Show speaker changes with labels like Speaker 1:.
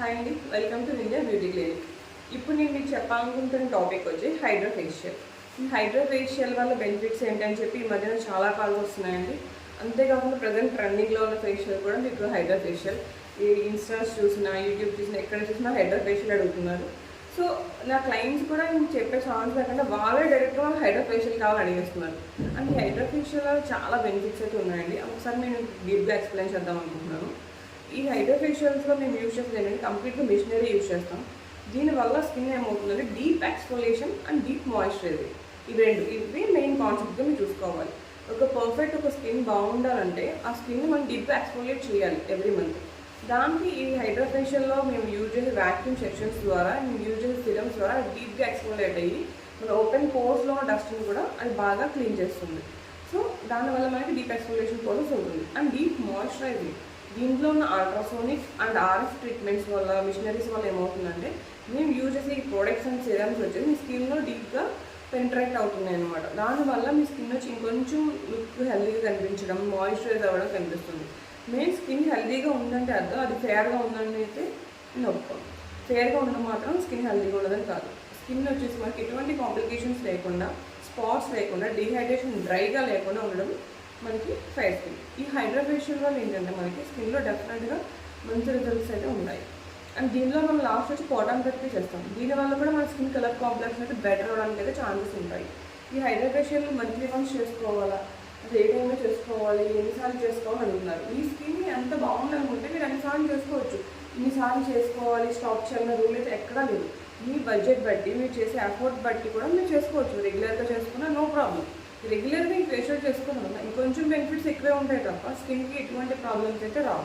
Speaker 1: Hi అండి welcome to India beauty clinic ఇప్పుడు నేను మీకు చెప్పాలనుకుంటున్న టాపిక్ వచ్చి హైడ్రోఫేషియల్ ఫేషియల్ ఈ ఫేషియల్ వల్ల బెనిఫిట్స్ ఏంటని చెప్పి ఈ మధ్యన చాలా కాల్స్ వస్తున్నాయండి. అంతేకాకుండా ప్రజెంట్ ట్రెండింగ్లో ఉన్న ఫేషియల్ కూడా మీకు హైడ్రోఫేషియల్ ఈ ఇన్స్టాస్ చూసినా యూట్యూబ్ చూసినా ఎక్కడ చూసినా హైడ్రా ఫేషియల్ అడుగుతున్నారు. సో నా క్లయింట్స్ కూడా నేను చెప్పే ఛాన్స్ లేకుండా వాళ్ళే డైరెక్ట్గా హైడ్రోఫేషియల్ కావాలని అడిగేస్తున్నారు. అండ్ హైడ్రోఫేషియల్ ఫేషియల్ చాలా బెనిఫిట్స్ అయితే ఉన్నాయండి. ఒకసారి నేను డీప్గా ఎక్స్ప్లెయిన్ చేద్దాం అనుకుంటున్నాను. ఈ హైడ్రో ఫేషియల్స్లో మేము యూజ్ చేసేది ఏంటంటే కంప్లీట్గా మిషనరీ యూజ్ చేస్తాం. దీనివల్ల స్కిన్ ఏమవుతుందంటే deep exfoliation and deep moisturising ఇవి రెండు ఇవి మెయిన్ కాన్సెప్ట్గా మీరు చూసుకోవాలి. ఒక పర్ఫెక్ట్ ఒక స్కిన్ బాగుండాలంటే ఆ స్కిన్ మనం డీప్ ఎక్స్ఫోలేట్ చేయాలి ఎవ్రీ మంత్. దానికి ఈ హైడ్రోఫేషియల్లో మేము యూజ్ చేసే వ్యాక్యూమ్ సెక్షన్స్ ద్వారా మేము యూజ్ చేసే సిరమ్స్ ద్వారా డీప్గా ఎక్స్ఫోలేట్ అయ్యి మన ఓపెన్ పోర్స్లో ఉన్న డస్ట్ని కూడా అది బాగా క్లీన్ చేస్తుంది. సో దానివల్ల మనకి డీప్ ఎక్స్ఫోలేషన్ ప్రాసెస్ ఉంటుంది. And deep moisturising. దీంట్లో ఉన్న అల్ట్రాసోనిక్స్ అండ్ ఆర్ఎఫ్ ట్రీట్మెంట్స్ వల్ల మిషనరీస్ వల్ల ఏమవుతుందంటే మేము యూజ్ చేసే ఈ ప్రోడక్ట్స్ అండ్ సిరమ్స్ వచ్చేసి మీ స్కిన్లో డీప్గా పెంట్రేట్ అవుతున్నాయి అనమాట దానివల్ల మీ స్కిన్ వచ్చి ఇంకొంచెం లుక్ హెల్దీగా కనిపించడం మాయిశ్చరైజ్ అవ్వడం కనిపిస్తుంది. మెయిన్ స్కిన్ హెల్దీగా ఉందంటే అర్థం అది ఫేర్గా ఉందని అయితే నేను ఫేర్గా ఉండడం మాత్రం స్కిన్ హెల్దీగా ఉండదని కాదు. స్కిన్ వచ్చేసి మనకి ఎటువంటి కాంప్లికేషన్స్ లేకుండా స్పాట్స్ లేకుండా డిహైడ్రేషన్ డ్రైగా లేకుండా ఉండడం మనకి ఫైర్ స్కిన్ ఈ హైడ్రాఫేషియల్ వల్ల ఏంటంటే మనకి స్కిన్లో డెఫినెట్గా మంచి రిజల్ట్స్ అయితే ఉన్నాయి అండ్ దీనిలో మనం లాస్ట్ వచ్చి పోటాన్ థెరపీ చేస్తాం. దీనివల్ల కూడా మన స్కిన్ కలర్ కాంప్లెక్స్ అయితే బెటర్ అవడానికి అయితే ఛాన్సెస్ ఉంటాయి. ఈ హైడ్రాఫేషియల్ మంత్లీ వన్స్ చేసుకోవాలా? అది ఏ టైంలో చేసుకోవాలి? ఎన్నిసార్లు చేసుకోవాలి అడుగుతున్నారు. ఈ స్కిన్ ఎంత బాగుందనుకుంటే మీరు ఎన్నిసార్లు చేసుకోవచ్చు. ఇన్నిసార్లు చేసుకోవాలి? స్టాప్ చేయాలన్న రూల్ అయితే ఎక్కడా లేదు. మీ బడ్జెట్ బట్టి మీరు చేసే ఎఫర్ట్ బట్టి కూడా మీరు చేసుకోవచ్చు. రెగ్యులర్గా చేసుకున్నా రెగ్యులర్గా ఈ ఫేషియల్ చేసుకున్నాం ఇంకొంచెం బెనిఫిట్స్ ఎక్కువే ఉంటాయి తప్ప స్కిన్కి ఎటువంటి ప్రాబ్లమ్స్ అయితే రావు.